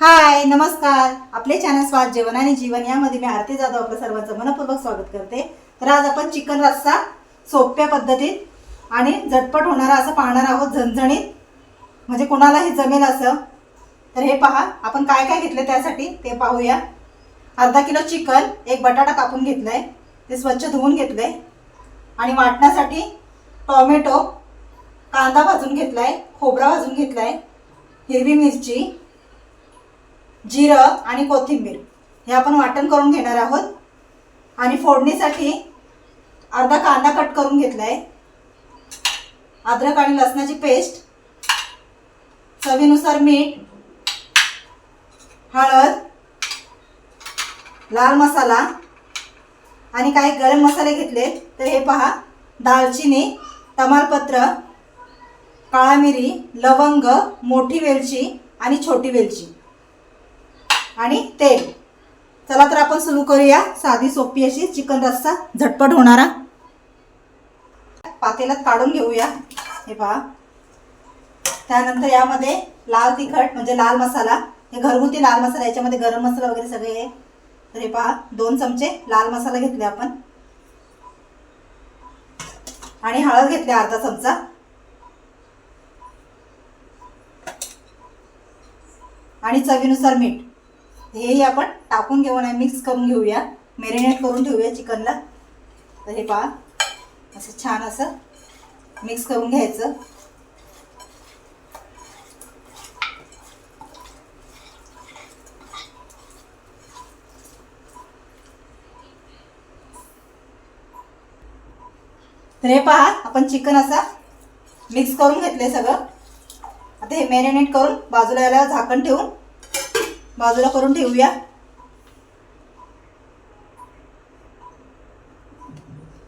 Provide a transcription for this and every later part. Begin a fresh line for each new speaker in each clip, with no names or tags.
हाय नमस्कार. आपले चॅनल स्वाद जेवण आणि जीवन यामध्ये मी आरती जाधव आपलं सर्वांचं मनपूर्वक स्वागत करते. तर आज आपण चिकन रस्सा सोप्या पद्धतीत आणि झटपट होणारा असं पाहणार आहोत झणझणीत. म्हणजे कोणालाही जमेल असं. तर हे पहा आपण काय काय घेतलं त्यासाठी ते पाहूया. अर्धा किलो चिकन एक बटाटा कापून घेतलाय. ते स्वच्छ धुवून घेतलंय. आणि वाटण्यासाठी टॉमॅटो कांदा भाजून घेतलाय खोबरा भाजून घेतलाय हिरवी मिरची जिरं आणि कोथिंबीर. हे आपण वाटण करून घेणार आहोत. आणि फोडणीसाठी अर्धा कांदा कट करून घेतला आहे अद्रक आणि लसणाची पेस्ट. चवीनुसार मीठ. हळद. लाल मसाला. आणि काही गरम मसाले घेतले तर हे पहा. दालचिनी तमालपत्र काळा मिरी लवंग मोठी वेलची आणि छोटी वेलची. आणि तेल. चला तर आपण सुरू करूया. साधी सोपी अशी चिकन रस्सा. झटपट होणारा पातेलात काढून घेऊया. हे पहा. त्यानंतर यामध्ये लाल तिखट म्हणजे लाल मसाला. हे घरगुती लाल मसाला याच्यामध्ये गरम मसाला वगैरे सगळे आहे तर हे पहा दोन चमचे लाल मसाला घेतले आपण. आणि हळद घेतली अर्धा चमचा. आणि चवीनुसार मीठ. हेही आपण टाकून घेऊ नाही मिक्स करून घेऊया. मॅरिनेट करून ठेवूया चिकनला तर हे पहा असं छान असं मिक्स करून घ्यायचं. तर हे पहा आपण चिकन असा मिक्स करून घेतले सगळं. आता हे मॅरिनेट करून बाजूला याला झाकण ठेवून बाजूला करून ठेवूया.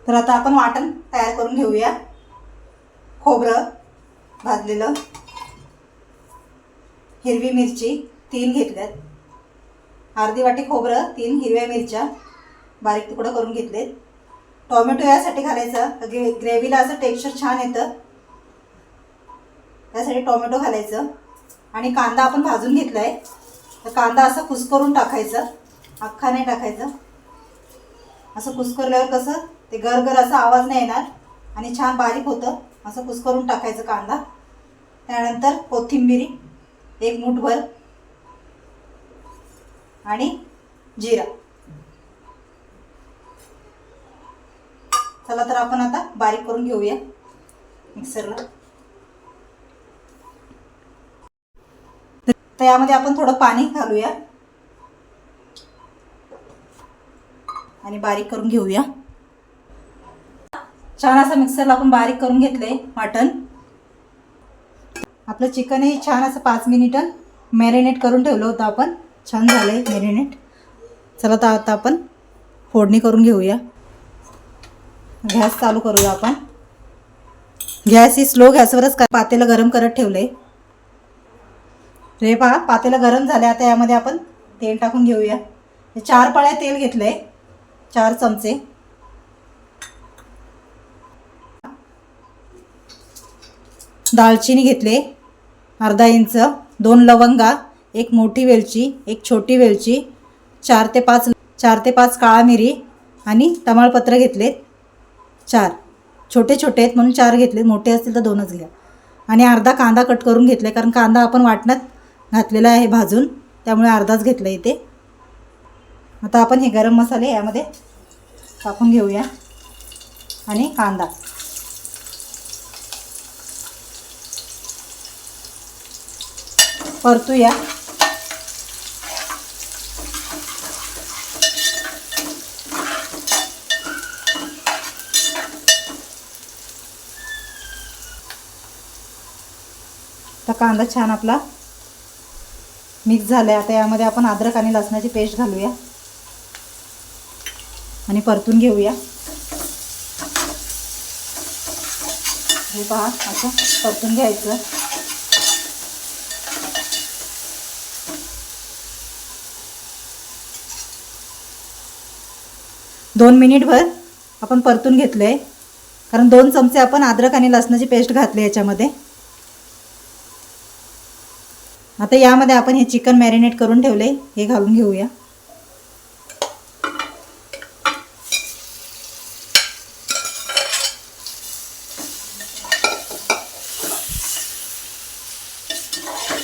तर आता आपण वाटण तयार करून घेऊया. खोबरं भाजलेलं. हिरवी मिरची तीन घेतल्यात. अर्धी वाटी खोबरं तीन हिरव्या मिरच्या बारीक तुकडं करून घेतलेत. टोमॅटो यासाठी घालायचं. ग्रे ग्रेव्हीला असं टेक्स्चर छान येतं. त्यासाठी टोमॅटो घालायचं. आणि कांदा आपण भाजून घेतला आहे तर कांदा असं कुस्करून टाकायचं. अख्खा नाही टाकायचं. असं कुस्करल्यावर कसं ते गरगर असा आवाज नाही येणार आणि छान बारीक होतं. असं कुस्करून टाकायचं कांदा. त्यानंतर कोथिंबिरी एक मूठभर आणि जिरा. चला तर आपण आता बारीक करून घेऊया मिक्सरला. तर यामध्ये आपण थोडं पाणी घालूया. आणि बारीक करून घेऊया. छान असं मिक्सरला आपण बारीक करून घेतलंय मटण. आपलं चिकनही छान असं पाच मिनिटं मॅरिनेट करून ठेवलं होतं आपण. छान झालंय मॅरिनेट चला तर आता आपण फोडणी करून घेऊया. गॅस चालू करूया आपण. गॅस ही स्लो गॅसवरच का पातेलं गरम करत ठेवलंय. रे पहा पातेलं गरम झाले आता यामध्ये आपण तेल टाकून घेऊया. चार पळ्या तेल घेतलंय. चार चमचे. दालचिनी घेतले. अर्धा इंच. दोन लवंगा. एक मोठी वेलची. एक छोटी वेलची. चार ते पाच चार ते पाच काळा मिरी आणि तमालपत्र घेतले चार. छोटे छोटे आहेत म्हणून चार घेतले मोठे असतील तर दोनच घ्या. आणि अर्धा कांदा कट करून घेतला कारण कांदा आपण वाटण्यात घातलेला आहे भाजून. त्यामुळे अर्धाच घेतला इथे. आता आपण हे गरम मसाले यामध्ये टाकून घेऊया. आणि कांदा. परतूया. तर कांदा छान आपला मिक्स झालं आहे आता यामध्ये आपण अद्रक आणि लसणाची पेस्ट घालूया. आणि परतून घेऊया. हे पहा असं परतून घ्यायचं. दोन मिनिटभर आपण परतून घेतलं आहे कारण दोन चमचे आपण अद्रक आणि लसणाची पेस्ट घातली याच्यामध्ये. आता यामध्ये आपण हे चिकन मॅरिनेट करून ठेवले हे घालून घेऊया.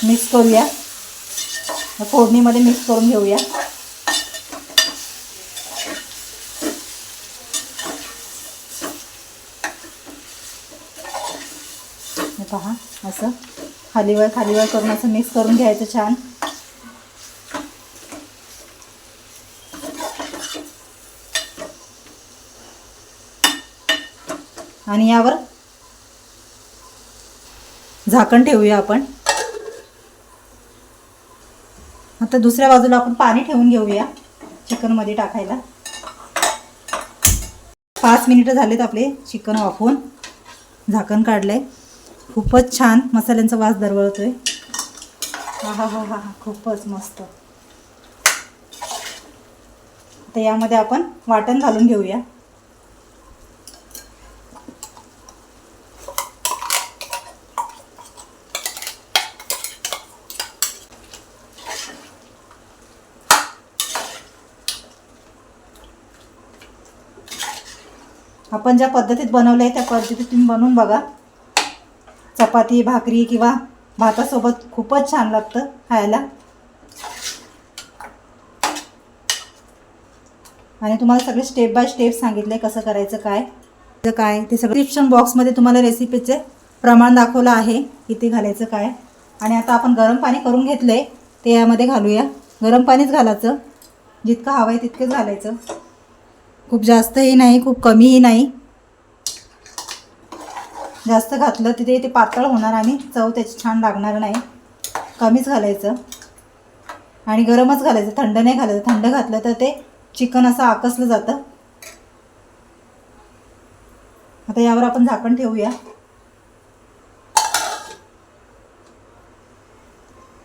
मिक्स करूया. फोडणीमध्ये मिक्स करून घेऊया. पहा असं. खालीवर खालीवर करून असं मिक्स करून घ्यायचं छान. आणि यावर झाकण ठेवूया आपण. आता दुसऱ्या बाजूला आपण पाणी ठेवून घेऊया चिकनमध्ये टाकायला. पाच मिनिटं झालेत आपले चिकन वाफवून झाकण काढलंय. खूपच छान मसाल्यांचा वास दरवळतोय. हा हा हा हा हा खूपच मस्त. आता यामध्ये आपण वाटण घालून घेऊया. आपण ज्या पद्धतीत बनवलं आहे त्या पद्धतीत तुम्ही बनवून बघा. चपाती भाकरी किंवा भातासोबत खूपच छान लागतं खायला. आणि तुम्हाला सगळे स्टेप बाय स्टेप सांगितले कसं करायचं काय तर काय ते सगळं डिस्क्रिप्शन बॉक्समध्ये तुम्हाला रेसिपीचे प्रमाण दाखवलं आहे किती घालायचं काय. आणि आता आपण गरम पाणी करून घेतलं आहे ते यामध्ये घालूया. गरम पाणीच घालायचं. जितकं हवं आहे तितकंच घालायचं. खूप जास्तही नाही खूप कमीही नाही. जास्त घातलं तिथे ते पातळ होणार आणि चव त्याची छान लागणार नाही. कमीच घालायचं. आणि गरमच घालायचं थंड नाही घालायचं. थंड घातलं तर ते चिकन असं आकसलं जातं. आता यावर आपण झाकण ठेवूया.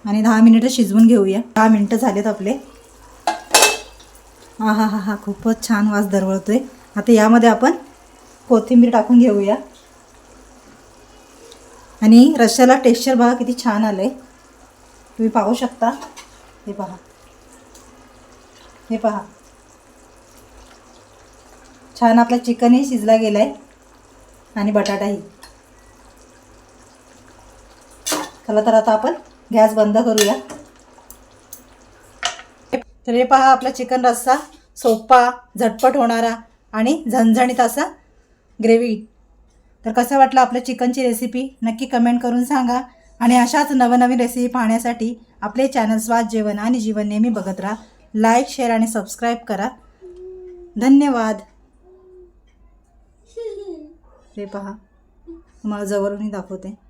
आणि दहा मिनिटं शिजवून घेऊया. दहा मिनिटं झालेत आपले. हा हा हा हा. खूपच छान वास दरवळतोय. आता यामध्ये आपण कोथिंबीर टाकून घेऊया. आणि रश्याला टेक्स्चर बघा किती छान आलं आहे तुम्ही पाहू शकता. हे पहा. हे पहा. छान आपला चिकनही शिजला गेला आहे आणि बटाटाही. चला तर आता आपण गॅस बंद करूया. तर हे पहा आपला चिकन रस्सा सोपा झटपट होणारा आणि झणझणीत असा ग्रेव्ही. तर कसं वाटलं आपल्या चिकनची रेसिपी नक्की कमेंट करून सांगा. आणि अशाच नवनवीन रेसिपी पाहण्यासाठी आपले चॅनल स्वाद जेवण आणि जीवन नेहमी बघत राहा. लाईक शेअर आणि सबस्क्राईब करा. धन्यवाद. हे पहा. तुम्हाला जवळूनही दाखवते.